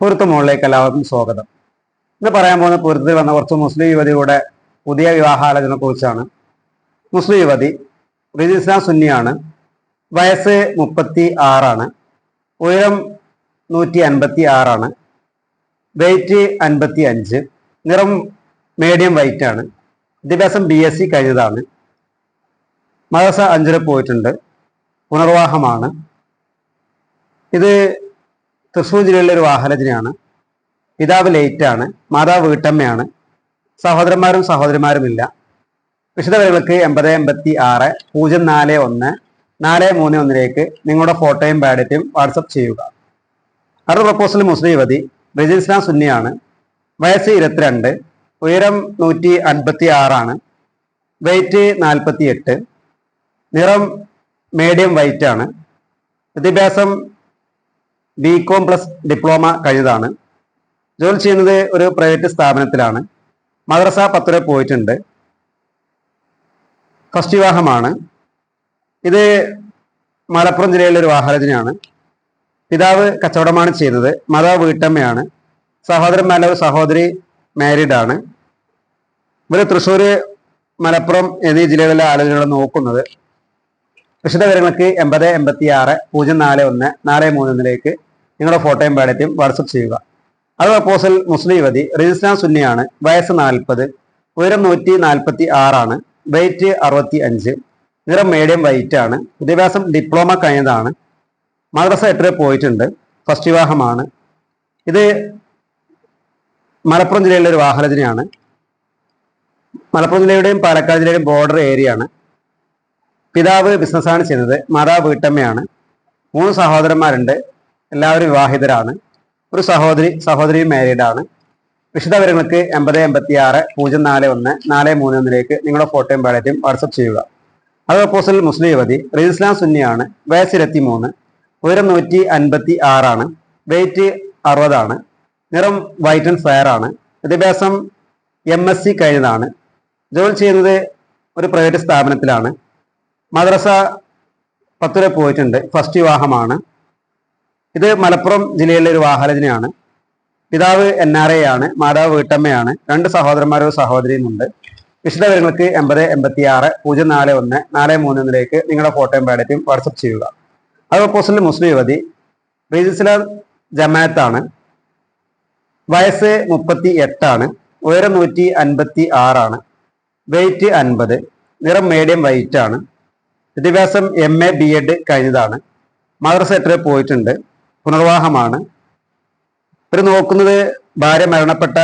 പൊരുത്ത മുകളിലേക്ക് എല്ലാവർക്കും സ്വാഗതം. ഇന്ന് പറയാൻ പോകുന്ന പൊരുത്തിൽ വന്ന കുറച്ച് മുസ്ലിം യുവതിയുടെ പുതിയ വിവാഹാലോചന കുറിച്ചാണ്. മുസ്ലിം യുവതി റിജിസ്ലാം സുന്നിയാണ്. വയസ്സ് മുപ്പത്തി ആറാണ് ഉയരം നൂറ്റി അൻപത്തി ആറാണ് വെയിറ്റ് അൻപത്തി അഞ്ച് നിറം മീഡിയം വൈറ്റ് ആണ്. വിദ്യാഭ്യാസം ബി എസ് സി കഴിഞ്ഞതാണ്. മദ്രസ അഞ്ചിൽ പോയിട്ടുണ്ട്. പുനർവാഹമാണ് ഇത് തൃശ്ശൂർ ജില്ലയിലെ ഒരു വാഹനജനയാണ് പിതാവ് ലേറ്റാണ് മാതാവ് വീട്ടമ്മയാണ്. സഹോദരന്മാരും സഹോദരിമാരുമില്ല. വിശദവിവരങ്ങൾക്ക് എൺപത് എൺപത്തി ആറ് പൂജ്യം നാല് ഒന്ന് നാല് മൂന്ന് ഒന്നിലേക്ക് നിങ്ങളുടെ ഫോട്ടോയും ബാഡറ്റും വാട്സപ്പ് ചെയ്യുക. അടുത്ത പ്രപ്പോസൽ മുസ്ലിം യുവതി റജിസ്ലാം സുന്നിയാണ്. വയസ്സ് ഇരുപത്തിരണ്ട് ഉയരം നൂറ്റി അൻപത്തി ആറാണ്. വെയിറ്റ് നാൽപ്പത്തി എട്ട് നിറം മീഡിയം വൈറ്റ് ആണ്. വിദ്യാഭ്യാസം ബി കോം പ്ലസ് ഡിപ്ലോമ കഴിഞ്ഞതാണ്. ജോലി ചെയ്യുന്നത് ഒരു പ്രൈവറ്റ് സ്ഥാപനത്തിലാണ്. മദ്രസ പത്ത് വരെ പോയിട്ടുണ്ട്. ഫസ്റ്റ് വിവാഹമാണ്. ഇത് മലപ്പുറം ജില്ലയിലെ ഒരു വാഹനജനയാണ് പിതാവ് കച്ചവടമാണ് ചെയ്യുന്നത്. മാതാവ് വീട്ടമ്മയാണ്. സഹോദരന്മാരുടെ ഒരു സഹോദരി മാരീഡ് ആണ്. ഇവർ തൃശ്ശൂർ മലപ്പുറം എന്നീ ജില്ലകളിലെ ആലോചനകളെ നോക്കുന്നത്. വിശദവിവരങ്ങൾക്ക് എൺപത് എൺപത്തി ആറ് പൂജ്യം നാല് ഒന്ന് നാല് മൂന്ന് ഒന്നിലേക്ക് നിങ്ങളുടെ ഫോട്ടോയും ബയോഡേറ്റയും വാട്സപ്പ് ചെയ്യുക. അത് പ്രപ്പോസൽ മുസ്ലിം യുവതി രജിസ്ട്രാൻ സുന്നിയാണ് വയസ്സ് നാൽപ്പത് ഉയരം നൂറ്റി നാൽപ്പത്തി ആറാണ് വെയിറ്റ് അറുപത്തി അഞ്ച് നിറം മീഡിയം വൈറ്റ് ആണ് വിദ്യാഭ്യാസം ഡിപ്ലോമ കഴിഞ്ഞതാണ് മദ്രസ എട്ടര പോയിട്ടുണ്ട് ഫസ്റ്റ് വിവാഹമാണ്. ഇത് മലപ്പുറം ജില്ലയിലെ ഒരു വാഹനത്തിനെയാണ് മലപ്പുറം ജില്ലയുടെയും പാലക്കാട് ജില്ലയുടെയും ബോർഡർ ഏരിയ ആണ്. പിതാവ് ബിസിനസ്സാണ് ചെയ്യുന്നത് മാതാവ് വീട്ടമ്മയാണ്. മൂന്ന് സഹോദരന്മാരുണ്ട്. എല്ലാവരും വിവാഹിതരാണ്. ഒരു സഹോദരി സഹോദരിയും മാരീഡ് ആണ്. വിശദവിവരങ്ങൾക്ക് എൺപത് എൺപത്തി ആറ് പൂജ്യം നാല് ഒന്ന് നാല് മൂന്ന് ഒന്നിലേക്ക് നിങ്ങളുടെ ഫോട്ടോയും ബാലറ്റും വാട്സപ്പ് ചെയ്യുക. അത് പ്രപ്പോസൽ മുസ്ലിം യുവതി റീസ്ലാം സുന്നിയാണ് വയസ്സ് ഇരുപത്തി മൂന്ന് ഉയരം നൂറ്റി അൻപത്തി ആറാണ് വെയിറ്റ് അറുപതാണ് നിറം വൈറ്റ് ആൻഡ് ഫെയർ ആണ് വിദ്യാഭ്യാസം എം എസ് സി കഴിഞ്ഞതാണ് ജോലി ചെയ്യുന്നത് ഒരു പ്രൈവറ്റ് സ്ഥാപനത്തിലാണ് മദ്രസ പത്തുവരെ പോയിട്ടുണ്ട് ഫസ്റ്റ് വിവാഹമാണ്. ഇത് മലപ്പുറം ജില്ലയിലെ ഒരു വാഹനജനയാണ് പിതാവ് എൻ ആർ എ ആണ് മാതാവ് വീട്ടമ്മയാണ് രണ്ട് സഹോദരന്മാരും സഹോദരിയും ഉണ്ട്. വിശദവിവരങ്ങൾക്ക് എൺപത് എൺപത്തി ആറ് പൂജ്യം നാല് ഒന്ന് നാല് മൂന്ന് നിങ്ങളുടെ ഫോട്ടോയും ബാഡറ്റും വാട്സപ്പ് ചെയ്യുക. അത് പ്രപ്പോസലിൽ മുസ്ലിം യുവതി റീജിസ്ലാം ജമാഅത്താണ് വയസ്സ് മുപ്പത്തി എട്ടാണ് ഉയരം നൂറ്റി അൻപത്തി ആറാണ് വെയിറ്റ് അൻപത് നിറം മീഡിയം വൈറ്റ് ആണ് വിദ്യാഭ്യാസം എം എ ബി എഡ് കഴിഞ്ഞതാണ് എത്ര പോയിട്ടുണ്ട്. പുനർവാഹമാണ്. ഇവർ നോക്കുന്നത് ഭാര്യ മരണപ്പെട്ട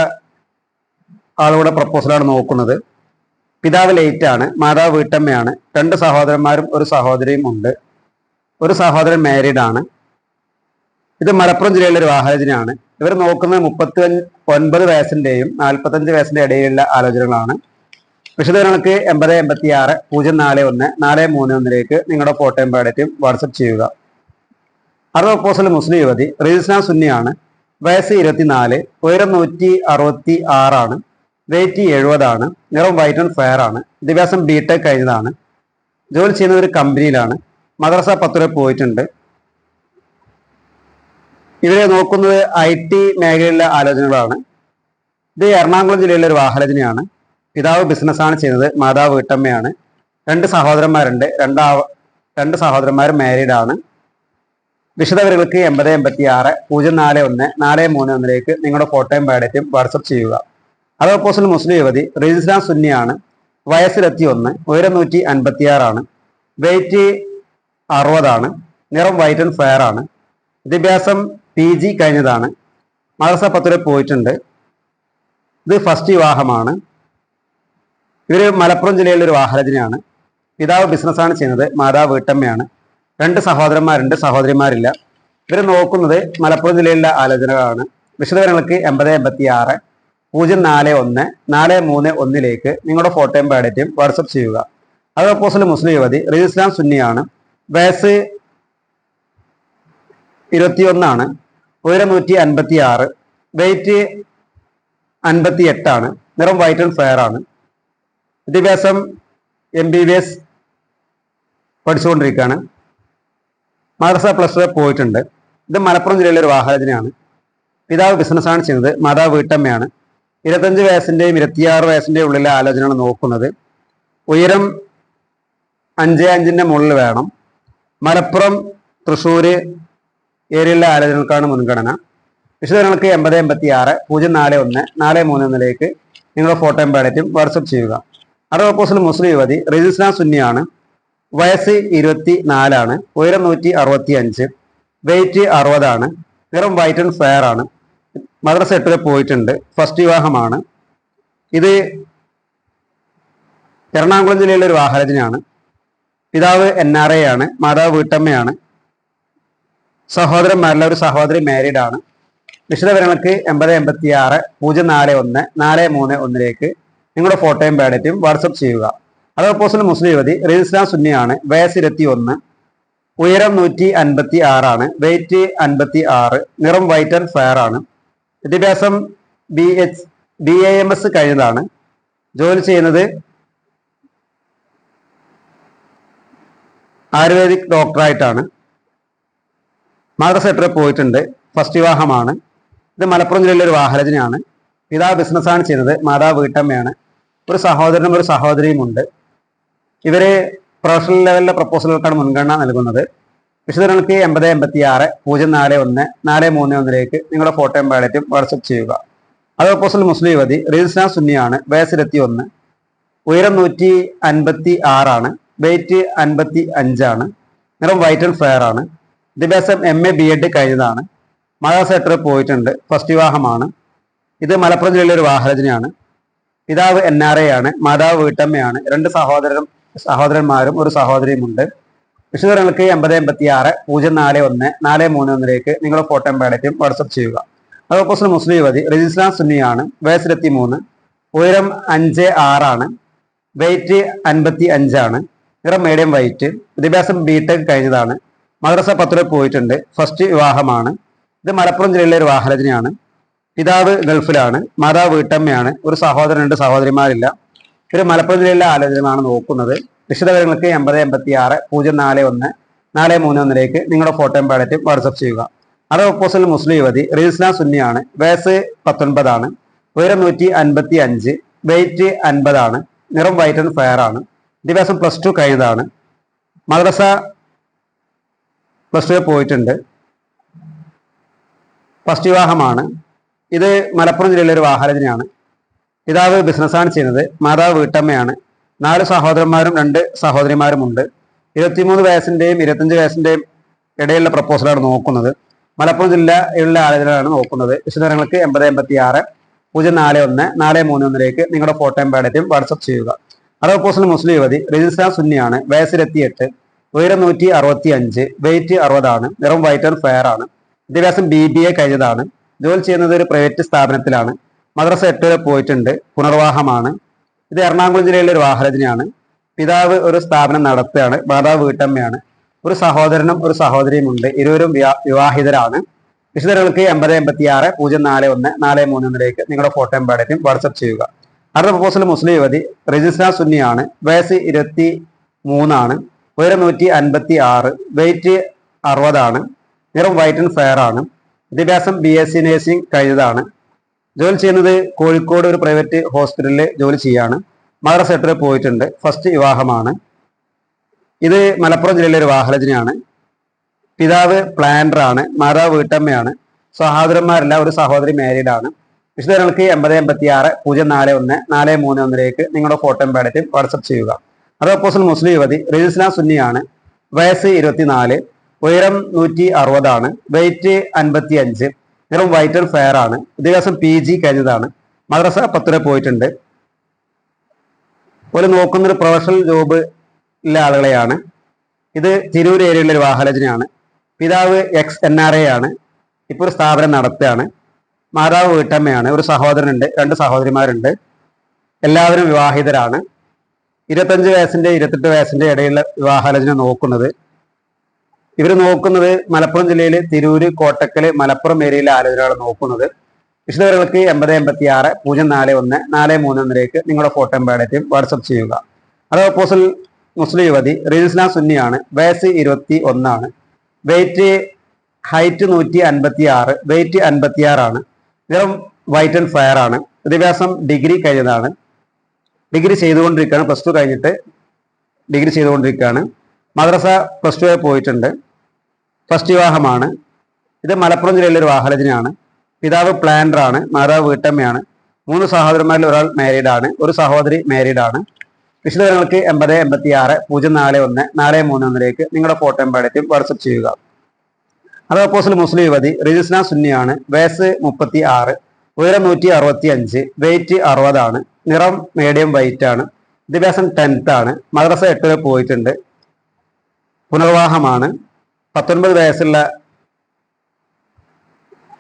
ആളുകളുടെ പ്രപ്പോസലാണ് നോക്കുന്നത്. പിതാവ് ലേറ്റാണ് മാതാവ് വീട്ടമ്മയാണ്. രണ്ട് സഹോദരന്മാരും ഒരു സഹോദരിയും ഉണ്ട്. ഒരു സഹോദരൻ മാരീഡ് ആണ്. ഇത് മലപ്പുറം ജില്ലയിലെ ഒരു വാഹനജനാണ് ഇവർ നോക്കുന്നത് മുപ്പത്തി ഒൻപത് വയസ്സിന്റെയും നാൽപ്പത്തഞ്ച് വയസ്സിന്റെ ഇടയിലുള്ള ആലോചനകളാണ്. വിശദവിവരങ്ങൾക്ക് എൺപത് എൺപത്തി ആറ് പൂജ്യം നാല് ഒന്ന് നാല് മൂന്ന് ഒന്നിലേക്ക് നിങ്ങളുടെ ഫോട്ടോയും ബാഡറ്റും വാട്സപ്പ് ചെയ്യുക. അറുപത് പ്രപ്പോസൽ മുസ്ലിം യുവതി റീസ്ലാം സുന്നിയാണ്. വയസ്സ് ഇരുപത്തിനാല് ഉയരം നൂറ്റി അറുപത്തി ആറാണ്. വെയിറ്റ് എഴുപതാണ്. നിറം വൈറ്റ് ആൻഡ് ഫെയർ ആണ്. വിദ്യാഭ്യാസം ബി ടെക് കഴിഞ്ഞതാണ്. ജോലി ചെയ്യുന്ന ഒരു കമ്പനിയിലാണ്. മദ്രസ പത്ത് വരെ പോയിട്ടുണ്ട്. ഇവരെ നോക്കുന്നത് ഐ ടി മേഖലയിലെ ആലോചനകളാണ്. ഇത് എറണാകുളം ജില്ലയിലെ ഒരു വാഹനജനയാണ് പിതാവ് ബിസിനസ്സാണ് ചെയ്യുന്നത്. മാതാവ് വീട്ടമ്മയാണ്. രണ്ട് സഹോദരന്മാരുണ്ട്. രണ്ടാ രണ്ട് സഹോദരന്മാർ മാരീഡാണ് വിശദവിവരങ്ങൾക്ക് എൺപത് എൺപത്തി ആറ് പൂജ്യം നാല് ഒന്ന് നാല് മൂന്ന് ഒന്നിലേക്ക് നിങ്ങളുടെ ഫോട്ടോയും ബയോഡേറ്റും വാട്സപ്പ് ചെയ്യുക. അത് പ്രപ്പോസൽ മുസ്ലിം യുവതി റിജിസ്ലാം സുന്നിയാണ്. വയസ്സിലെത്തി ഒന്ന് ഉയരം നൂറ്റി അൻപത്തി ആറാണ് വെയിറ്റ് അറുപതാണ്. നിറം വൈറ്റ് ആൻഡ് ഫെയർ ആണ്. വിദ്യാഭ്യാസം പി ജി കഴിഞ്ഞതാണ്. മദ്രസ പത്തുവരെ പോയിട്ടുണ്ട്. ഇത് ഫസ്റ്റ് വിവാഹമാണ്. ഇവർ മലപ്പുറം ജില്ലയിലെ ഒരു വാഹനജനയാണ് പിതാവ് ബിസിനസ്സാണ് ചെയ്യുന്നത്. മാതാവ് വീട്ടമ്മയാണ്. രണ്ട് സഹോദരന്മാരുണ്ട് സഹോദരിമാരില്ല. ഇവർ നോക്കുന്നത് മലപ്പുറം ജില്ലയിലെ ആലോചനകളാണ്. വിശദവിവരങ്ങൾക്ക് എൺപത് എൺപത്തി ആറ് പൂജ്യം നാല് ഒന്ന് നാല് മൂന്ന് ഒന്നിലേക്ക് നിങ്ങളുടെ ഫോട്ടോയും ബയോഡേറ്റയും വാട്സപ്പ് ചെയ്യുക. അത് അപ്പോസിലെ മുസ്ലിം യുവതി റീസ്ലാം സുന്നിയാണ്. വയസ്സ് ഇരുപത്തിയൊന്നാണ്. ഉയരം നൂറ്റി അൻപത്തി ആറ് വെയിറ്റ് അൻപത്തി എട്ടാണ് നിറം വൈറ്റ് ആൻഡ് ഫെയർ ആണ്. വിദ്യാഭ്യാസം എം ബി ബി എസ് പഠിച്ചുകൊണ്ടിരിക്കുകയാണ്. മദ്രസ പ്ലസ് പോയിട്ടുണ്ട്. ഇത് മലപ്പുറം ജില്ലയിലെ ഒരു വാഹനത്തിനാണ് പിതാവ് ബിസിനസ്സാണ് ചെയ്യുന്നത് മാതാവ് വീട്ടമ്മയാണ്. ഇരുപത്തഞ്ച് വയസ്സിന്റെയും ഇരുപത്തിയാറ് വയസ്സിന്റെയും ഉള്ളിലെ ആലോചനയാണ് നോക്കുന്നത്. ഉയരം അഞ്ച് അഞ്ചിന്റെ മുകളിൽ വേണം. മലപ്പുറം തൃശ്ശൂർ ഏരിയയിലെ ആലോചനകൾക്കാണ് മുൻഗണന. വിശദങ്ങൾക്ക് എൺപത് എൺപത്തി ആറ് പൂജ്യം നാല് ഒന്ന് നാല് മൂന്ന് ഒന്നിലേക്ക് നിങ്ങളുടെ ഫോട്ടോയും ബാലറ്റും വാട്സപ്പ് ചെയ്യുക. അറുപത് പോസ്റ്റിൽ മുസ്ലിം യുവതി റജിസ്ന സുന്നിയാണ്. വയസ്സ് ഇരുപത്തി നാലാണ് ഉയരം നൂറ്റി അറുപത്തി അഞ്ച് വെയിറ്റ് അറുപതാണ് നിറം വൈറ്റ് ആൻഡ് ഫെയർ ആണ്. മദ്രസ എട്ടിൽ പോയിട്ടുണ്ട് ഫസ്റ്റ് വിവാഹമാണ്. ഇത് എറണാകുളം ജില്ലയിലെ ഒരു വാഹനത്തിനാണ് പിതാവ് എൻ ആർ എ ആണ് മാതാവ് വീട്ടമ്മയാണ്. സഹോദരന്മാരിലെ ഒരു സഹോദരി മാരീഡ് ആണ്. വിശദവിവരങ്ങൾക്ക് എൺപത് എൺപത്തി ആറ് പൂജ്യം നാല് ഒന്ന് നാല് മൂന്ന് ഒന്നിലേക്ക് നിങ്ങളുടെ ഫോട്ടോയും ബാഡറ്റും വാട്സപ്പ് ചെയ്യുക. അത് ഓപ്പോസിറ്റ് മുസ്ലിം യുവതി റീസ്ലാം സുന്നിയാണ് വയസ്സ് ഇരുപത്തി ഒന്ന് ഉയരം നൂറ്റി അൻപത്തി ആറാണ് വെയിറ്റ് അൻപത്തി ആറ് നിറം വൈറ്റ് ആൻഡ് ഫയർ ആണ്. വിദ്യാഭ്യാസം B H B A M S കഴിഞ്ഞതാണ്. ജോലി ചെയ്യുന്നത് ആയുർവേദിക് ഡോക്ടറായിട്ടാണ് മദ്രസ പോയിട്ടുണ്ട് ഫസ്റ്റ് വിവാഹമാണ്. ഇത് മലപ്പുറം ജില്ലയിലെ ഒരു വാഹനജനാണ് പിതാവ് ബിസിനസ്സാണ് ചെയ്യുന്നത് മാതാവ് വീട്ടമ്മയാണ്. ഒരു സഹോദരനും ഒരു സഹോദരിയും ഉണ്ട്. ഇവർ പ്രൊഫഷണൽ ലെവലിലെ പ്രപ്പോസലുകൾക്കാണ് മുൻഗണന നൽകുന്നത്. വിശദങ്ങൾക്ക് എൺപത് എൺപത്തി ആറ് പൂജ്യം നാല് ഒന്ന് നാല് മൂന്ന് ഒന്നിലേക്ക് നിങ്ങളുടെ ഫോട്ടോയും ബാലറ്റും വാട്സപ്പ് ചെയ്യുക. അത് പ്രപ്പോസൽ മുസ്ലിം യുവതി റീൽസ്ന സുന്നിയാണ് വയസ്സ് ഇരുപത്തി ഒന്ന് ഉയരം നൂറ്റി അൻപത്തി ആറാണ് വെയിറ്റ് അൻപത്തി അഞ്ചാണ് നിറം വൈറ്റ് ആൻഡ് ഫെയർ ആണ് വിദ്യാഭ്യാസം എം എ ബി എഡ് കഴിഞ്ഞതാണ് മഴ സെക്ടർ പോയിട്ടുണ്ട് ഫസ്റ്റ് വിവാഹമാണ് ഇത് മലപ്പുറം ജില്ലയിലെ ഒരു വാഹരചനയാണ് പിതാവ് എൻ ആർ എ ആണ് മാതാവ് വീട്ടമ്മയാണ് രണ്ട് സഹോദരനും സഹോദരന്മാരും ഒരു സഹോദരിയുമുണ്ട്. വിശുദ്ധങ്ങൾക്ക് എൺപത് എൺപത്തി ആറ് പൂജ്യം നാല് ഒന്ന് നാല് മൂന്ന് ഒന്നിലേക്ക് നിങ്ങളുടെ ഫോട്ടോ ബാലറ്റും വാട്സപ്പ് ചെയ്യുക. അത് ഓപ്പോസിറ്റ് മുസ്ലിം യുവതി രജിസ്ലാം സുന്നിയാണ് വയസ്സിലെത്തി മൂന്ന് ഉയരം അഞ്ച് ആറാണ്. വെയിറ്റ് അൻപത്തി അഞ്ചാണ് നിറം മീഡിയം വൈറ്റ് വിദ്യാഭ്യാസം ബി ടെക് കഴിഞ്ഞതാണ്. മദ്രസ പത്തിൽ പോയിട്ടുണ്ട്. ഫസ്റ്റ് വിവാഹമാണ്. ഇത് മലപ്പുറം ജില്ലയിലെ ഒരു വാഹനത്തിനെയാണ്. പിതാവ് ഗൾഫിലാണ്. മാതാവ് വീട്ടമ്മയാണ്. ഒരു സഹോദരനുണ്ട്. സഹോദരിമാരില്ല. ഒരു മലപ്പുറം ജില്ലയിലെ ആലോചനകളാണ് നോക്കുന്നത്. വിശദവിവരങ്ങൾക്ക് എൺപത് എൺപത്തി ആറ് പൂജ്യം നാല് ഒന്ന് നാല് മൂന്ന് ഒന്നിലേക്ക് നിങ്ങളുടെ ഫോട്ടോയും ബാലറ്റും വാട്സപ്പ് ചെയ്യുക. അത് ഓപ്പോസിറ്റ് മുസ്ലിം യുവതി റീസ്ന സുന്നിയാണ് വയസ്സ് പത്തൊൻപതാണ് ഉയരം നൂറ്റി അൻപത്തി അഞ്ച് വെയിറ്റ് അൻപതാണ് നിറം വൈറ്റ് ആൻഡ് ഫയർ ആണ് വിദ്യാഭ്യാസം പ്ലസ് ടു കഴിഞ്ഞതാണ് മദ്രസ പ്ലസ് ടു പോയിട്ടുണ്ട് ഫസ്റ്റ് വിവാഹമാണ്. ഇത് മലപ്പുറം ജില്ലയിലെ ഒരു വാഹനജനയാണ് പിതാവ് ബിസിനസ്സാണ് ചെയ്യുന്നത് മാതാവ് വീട്ടമ്മയാണ്. നാല് സഹോദരന്മാരും രണ്ട് സഹോദരിമാരുമുണ്ട്. ഇരുപത്തിമൂന്ന് വയസ്സിന്റെയും ഇരുപത്തഞ്ച് വയസ്സിന്റെയും ഇടയിലുള്ള പ്രപ്പോസലാണ് നോക്കുന്നത്. മലപ്പുറം ജില്ലയിലുള്ള ആളുകളാണ് നോക്കുന്നത്. വിശദങ്ങൾക്ക് എൺപത് എൺപത്തി ആറ് പൂജ്യം നാല് ഒന്ന് നാല് മൂന്ന് ഒന്നിലേക്ക് നിങ്ങളുടെ ഫോട്ടോയും ബാലറ്റും വാട്സപ്പ് ചെയ്യുക. അത് പോസ്റ്റിൽ മുസ്ലിം യുവതി രജിസ്ട്രാ സുന്നിയാണ് വയസ്സിലെത്തിയെട്ട് ഉയരം നൂറ്റി അറുപത്തി അഞ്ച് വെയിറ്റ് അറുപതാണ് നിറം വൈറ്റ് ആൻഡ് ഫെയർ ആണ്. വിദ്യാഭ്യാസം ബി ബി എ കഴിഞ്ഞതാണ്. ജോലി ചെയ്യുന്നത് ഒരു പ്രൈവറ്റ് സ്ഥാപനത്തിലാണ്. മദ്രസ എട്ട് വരെ പോയിട്ടുണ്ട്. പുനർവാഹമാണ്. ഇത് എറണാകുളം ജില്ലയിലെ ഒരു വാഹരജനയാണ് പിതാവ് ഒരു സ്ഥാപനം നടത്തുകയാണ്. മാതാവ് വീട്ടമ്മയാണ്. ഒരു സഹോദരനും ഒരു സഹോദരിയും ഉണ്ട് ഇരുവരും വിവാഹിതരാണ്. വിശദങ്ങൾക്ക് എൺപത് എൺപത്തി ആറ് പൂജ്യം നാല് ഒന്ന് നാല് മൂന്ന് ഒന്നിലേക്ക് നിങ്ങളുടെ ഫോട്ടോയും ബാലറ്റും വാട്സപ്പ് ചെയ്യുക. അടുത്ത പ്രപ്പോസൽ മുസ്ലിം യുവതി രജിസ്ട്രാർ സുന്നിയാണ്. വയസ്സ് ഇരുപത്തി മൂന്നാണ്. ഉയരം നൂറ്റി അൻപത്തി ആറ് വെയിറ്റ് അറുപതാണ്. നിറം വൈറ്റ് ആൻഡ് ഫെയർ ആണ്. വിദ്യാഭ്യാസം ബി എസ് സി നേഴ്സിംഗ് കഴിഞ്ഞതാണ്. ജോലി ചെയ്യുന്നത് കോഴിക്കോട് ഒരു പ്രൈവറ്റ് ഹോസ്പിറ്റലിൽ ജോലി ചെയ്യാണ്. മദർ സെക്ടറിൽ പോയിട്ടുണ്ട്. ഫസ്റ്റ് വിവാഹമാണ്. ഇത് മലപ്പുറം ജില്ലയിലെ ഒരു വാഹലജനയാണ്. പിതാവ് പ്ലാനർ ആണ് മാതാവ് വീട്ടമ്മയാണ്. സഹോദരന്മാരെല്ലാം ഒരു സഹോദരി മാരീഡ് ആണ് വിശദങ്ങൾക്ക് എൺപത് എൺപത്തി ആറ് പൂജ്യം നാല് ഒന്ന് നാല് മൂന്ന് ഒന്നിലേക്ക് നിങ്ങളുടെ ഫോട്ടോ ബാലറ്റും വാട്സപ്പ് ചെയ്യുക. അതോപ്പോസിൽ മുസ്ലിം യുവതി റജിസ്ലാം സുന്നിയാണ്. വയസ്സ് ഇരുപത്തിനാല് ഉയരം നൂറ്റി അറുപതാണ്. വെയിറ്റ് അൻപത്തി അഞ്ച് നിറം വൈറ്റ് ആൻഡ് ഫെയർ ആണ്. വിദ്യാഭ്യാസം പി ജി കഴിഞ്ഞതാണ് മദ്രസ പത്തുര പോയിട്ടുണ്ട്. പോലെ നോക്കുന്നൊരു പ്രൊഫഷണൽ ജോബ് ഉള്ള ആളുകളെയാണ്. ഇത് തിരൂർ ഏരിയയിലെ ഒരു വാഹനജനയാണ്. പിതാവ് എക്സ് എൻ ആർ എ ആണ്. ഇപ്പോൾ ഒരു സ്ഥാപനം നടത്തുകയാണ്. മാതാവ് വീട്ടമ്മയാണ്. ഒരു സഹോദരനുണ്ട്. രണ്ട് സഹോദരിമാരുണ്ട്. എല്ലാവരും വിവാഹിതരാണ്. ഇരുപത്തഞ്ച് വയസ്സിന്റെ ഇരുപത്തെട്ട് വയസ്സിന്റെ ഇടയിലുള്ള വിവാഹാലോചന നോക്കുന്നത്. ഇവർ നോക്കുന്നത് മലപ്പുറം ജില്ലയിലെ തിരൂര് കോട്ടക്കൽ മലപ്പുറം ഏരിയയിലെ ആലോചനകളാണ് നോക്കുന്നത്. വിശദവിവരങ്ങൾക്ക് എൺപത് എൺപത്തി ആറ് പൂജ്യം നാല് ഒന്ന് നാല് മൂന്ന് ഒന്നിലേക്ക് നിങ്ങളുടെ ഫോട്ടോ ബാലറ്റും വാട്സപ്പ് ചെയ്യുക. അത് ഓപ്പോസിൽ മുസ്ലിം യുവതി റീൽസ്ലാം സുന്നിയാണ്. വയസ്സ് ഇരുപത്തി ഒന്നാണ്. വെയിറ്റ് ഹൈറ്റ് നൂറ്റി അൻപത്തി ആറ് വെയിറ്റ് അൻപത്തി ആറാണ് നിറം വൈറ്റ് ആൻഡ് ഫയർ ആണ്. വിദ്യാഭ്യാസം ഡിഗ്രി കഴിഞ്ഞതാണ്. ഡിഗ്രി ചെയ്തുകൊണ്ടിരിക്കുകയാണ്. പ്ലസ് ടു കഴിഞ്ഞിട്ട് ഡിഗ്രി ചെയ്തുകൊണ്ടിരിക്കുകയാണ്. മദ്രസ പ്ലസ് ടു പോയിട്ടുണ്ട്. ഫസ്റ്റ് വിവാഹമാണ്. ഇത് മലപ്പുറം ജില്ലയിലെ ഒരു വാഹനജനാണ് പിതാവ് പ്ലാനർ ആണ് മാതാവ് വീട്ടമ്മയാണ്. മൂന്ന് സഹോദരന്മാരിൽ ഒരാൾ മാരീഡ് ആണ് ഒരു സഹോദരി മാരീഡ് ആണ്. വിശദവിവരങ്ങൾക്ക് എൺപത് എൺപത്തി ആറ് പൂജ്യം നാല് ഒന്ന് നാല് മൂന്ന് ഒന്നിലേക്ക് നിങ്ങളുടെ ഫോട്ടോ പാടറ്റും വാട്സപ്പ് ചെയ്യുക. അത് അപ്പോസിൽ മുസ്ലിം യുവതി റിജിസ്ന സുന്നിയാണ് വയസ്സ് മുപ്പത്തി ആറ് ഉയരം നൂറ്റി അറുപത്തി അഞ്ച് വെയിറ്റ് അറുപതാണ് നിറം മീഡിയം വൈറ്റ് ആണ് വിദ്യാഭ്യാസം ടെൻത്ത് ആണ് മദ്രസ എട്ട് വരെ പോയിട്ടുണ്ട്. പുനർവാഹമാണ് പത്തൊൻപത് വയസ്സുള്ള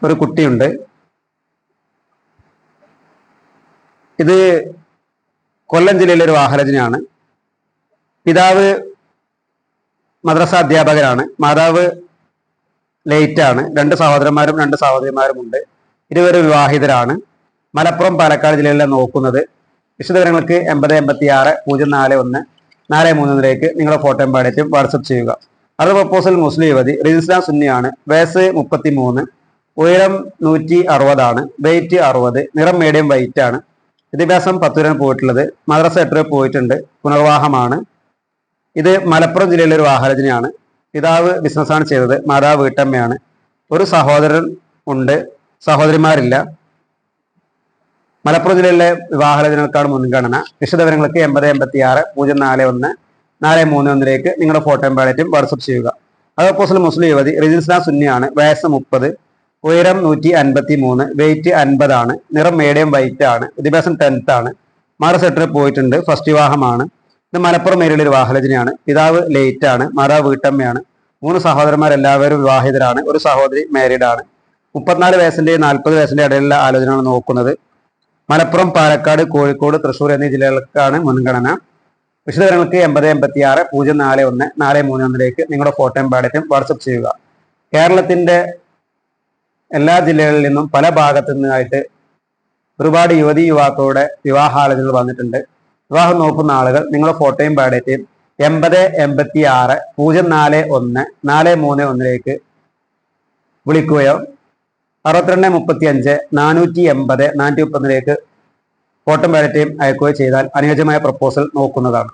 ഒരു കുട്ടിയുണ്ട്. ഇത് കൊല്ലം ജില്ലയിലെ ഒരു വാഹനജനാണ് പിതാവ് മദ്രസ അധ്യാപകരാണ്. മാതാവ് ലേറ്റ് ആണ് രണ്ട് സഹോദരന്മാരും രണ്ട് സഹോദരിമാരും ഉണ്ട് ഇരുവരും വിവാഹിതരാണ്. മലപ്പുറം പാലക്കാട് ജില്ലയിലെ നോക്കുന്നത്. വിശദവിവരങ്ങൾക്ക് എൺപത് എൺപത്തി ആറ് പൂജ്യം നാല് ഒന്ന് നാല് മൂന്നിലേക്ക് നിങ്ങളുടെ ഫോട്ടോ പാടറ്റും വാട്സപ്പ് ചെയ്യുക. അത് പ്രപ്പോസൽ മുസ്ലിം യുവതി റിജിസ്ലാം സുന്നിയാണ്. വയസ്സ് മുപ്പത്തി മൂന്ന് ഉയരം നൂറ്റി അറുപതാണ് വെയിറ്റ് അറുപത് നിറം മീഡിയം വൈറ്റ് ആണ്. വിദ്യാഭ്യാസം പത്ത് വരെ പോയിട്ടുള്ളത്. മദ്രസ എട്ട് വരെ പോയിട്ടുണ്ട്. പുനർവാഹമാണ് ഇത് മലപ്പുറം ജില്ലയിലെ ഒരു വാഹരചനയാണ് പിതാവ് ബിസിനസ്സാണ് ചെയ്തത്. മാതാവ് വീട്ടമ്മയാണ്. ഒരു സഹോദരൻ ഉണ്ട്. സഹോദരിമാരില്ല. മലപ്പുറം ജില്ലയിലെ വിവാഹരചനകൾക്കാണ് മുൻഗണന വിശദവിവരങ്ങൾക്ക് എൺപത് എൺപത്തി ആറ് പൂജ്യം നാല് ഒന്ന് നാല് മൂന്ന് ഒന്നിലേക്ക് നിങ്ങളുടെ ഫോട്ടോയും പാടറ്റും വാട്സപ്പ് ചെയ്യുക. അതോപ്പോസിൽ മുസ്ലിം യുവതി റിജിൻസ്ന സുന്നിയാണ്. വയസ്സ് മുപ്പത് ഉയരം നൂറ്റി അൻപത്തി മൂന്ന് വെയിറ്റ് അൻപതാണ് നിറം മീഡിയം വൈറ്റ് ആണ് വിദ്യാഭ്യാസം ടെൻത്ത് ആണ് മാറ സെറ്ററിൽ പോയിട്ടുണ്ട് ഫസ്റ്റ് വിവാഹമാണ്. ഇത് മലപ്പുറം ഒരു വാഹലജനയാണ് പിതാവ് ലേറ്റ് ആണ് മാതാവ് വീട്ടമ്മയാണ്. മൂന്ന് സഹോദരന്മാരെല്ലാവരും വിവാഹിതരാണ്. ഒരു സഹോദരി മാരീഡ് ആണ്. മുപ്പത്തിനാല് വയസ്സിന്റെ നാൽപ്പത് വയസ്സിന്റെ ഇടയിലുള്ള ആലോചനയാണ് നോക്കുന്നത്. മലപ്പുറം പാലക്കാട് കോഴിക്കോട് തൃശൂർ എന്നീ ജില്ലകൾക്കാണ് മുൻഗണന. വിശദവിവരങ്ങൾക്ക് എൺപത് എൺപത്തി ആറ് പൂജ്യം നാല് ഒന്ന് നാല് മൂന്ന് ഒന്നിലേക്ക് നിങ്ങളുടെ ഫോട്ടോയും പാടത്തും വാട്സപ്പ് ചെയ്യുക. കേരളത്തിന്റെ എല്ലാ ജില്ലകളിൽ നിന്നും പല ഭാഗത്തു നിന്നായിട്ട് ഒരുപാട് യുവതി യുവാക്കളുടെ വിവാഹാലോചനകൾ വന്നിട്ടുണ്ട്. വിവാഹം നോക്കുന്ന ആളുകൾ നിങ്ങളുടെ ഫോട്ടോയും പാടേറ്റയും എൺപത് എൺപത്തി ആറ് പൂജ്യം നാല് ഒന്ന് നാല് മൂന്ന് ഒന്നിലേക്ക് വിളിക്കുകയോ അറുപത്തിരണ്ട് മുപ്പത്തി അഞ്ച് നാനൂറ്റി എൺപത് നാനൂറ്റി മുപ്പതിലേക്ക് ഫോട്ടോ പാലറ്റയും അയക്കുകയോ ചെയ്താൽ അനുയോജ്യമായ പ്രപ്പോസൽ നോക്കുന്നതാണ്.